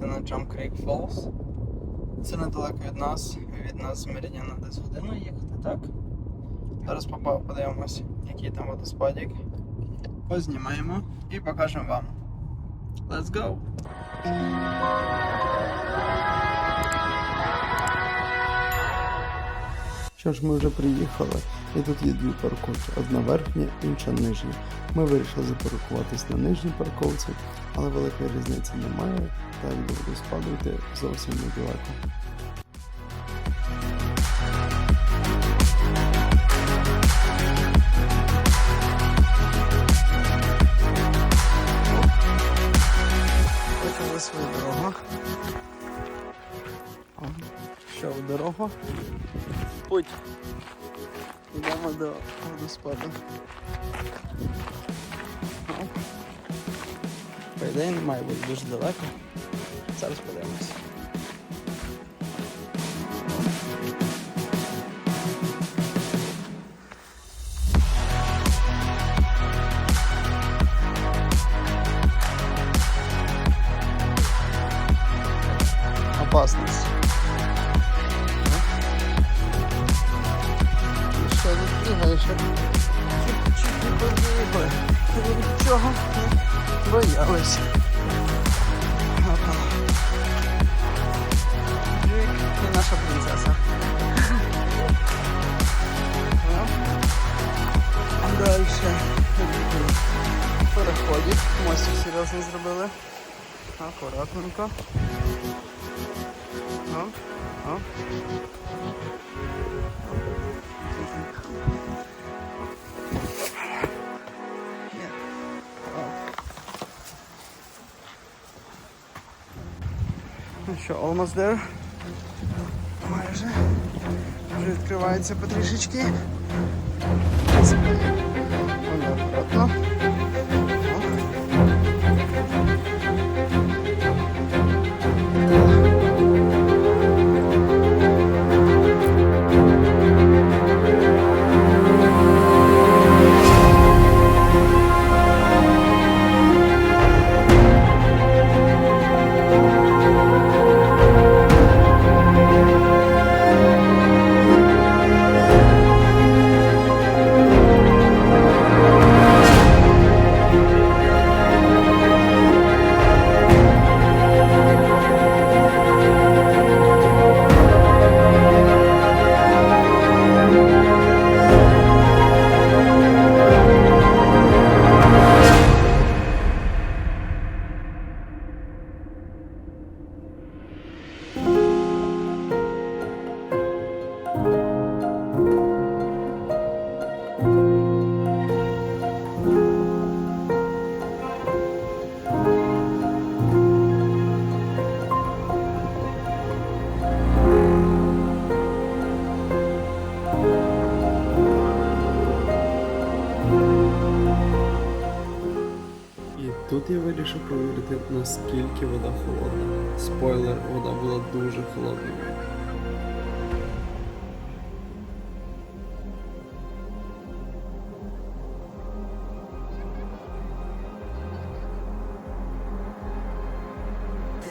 на Jump Creek Falls. Це недалеко від нас. Від нас з Меридіана десь годину їхати, так? Зараз подивимось, який там водоспадик. Познімаємо і покажемо вам. Let's go! Що ж, ми вже приїхали, і тут є дві парковки: одна верхня, інша нижня. Ми вирішили запаркуватись на нижній парковці, але великої різниці немає, та як до водоспаду йти зовсім недалеко. Що в дорогу? Путь. Йдемо до водоспаду. По ідеї не має бути дуже далеко. Зараз подивимось. Опасність. І що тут бігаєш? Чуть-чуть не побігли. Ви Нічого не боялися. І наша принцеса. Дальше переходик. Мостик серйозно зробили. Акуратненько. Оп, оп. Ну що, almost there. Майже. Вже відкривається потрішечки. Тут я вирішив провірити, наскільки вода холодна. Спойлер, вода була дуже холодною.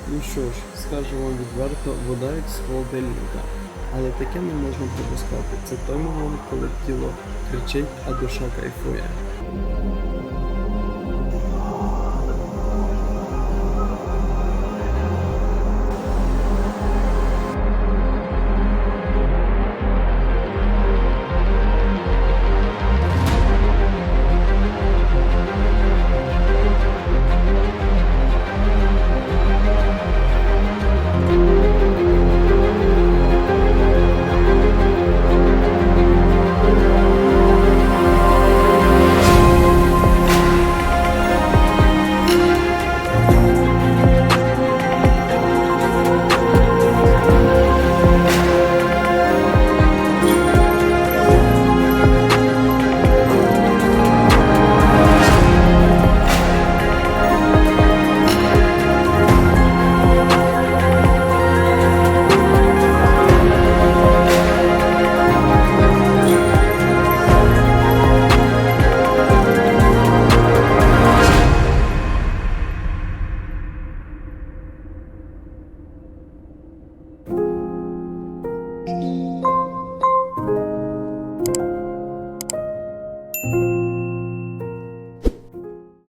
Ну що ж, скажу вам відверто, вода як з холодильника. Але таке не можна пропускати. Це той момент, коли тіло кричить, а душа кайфує.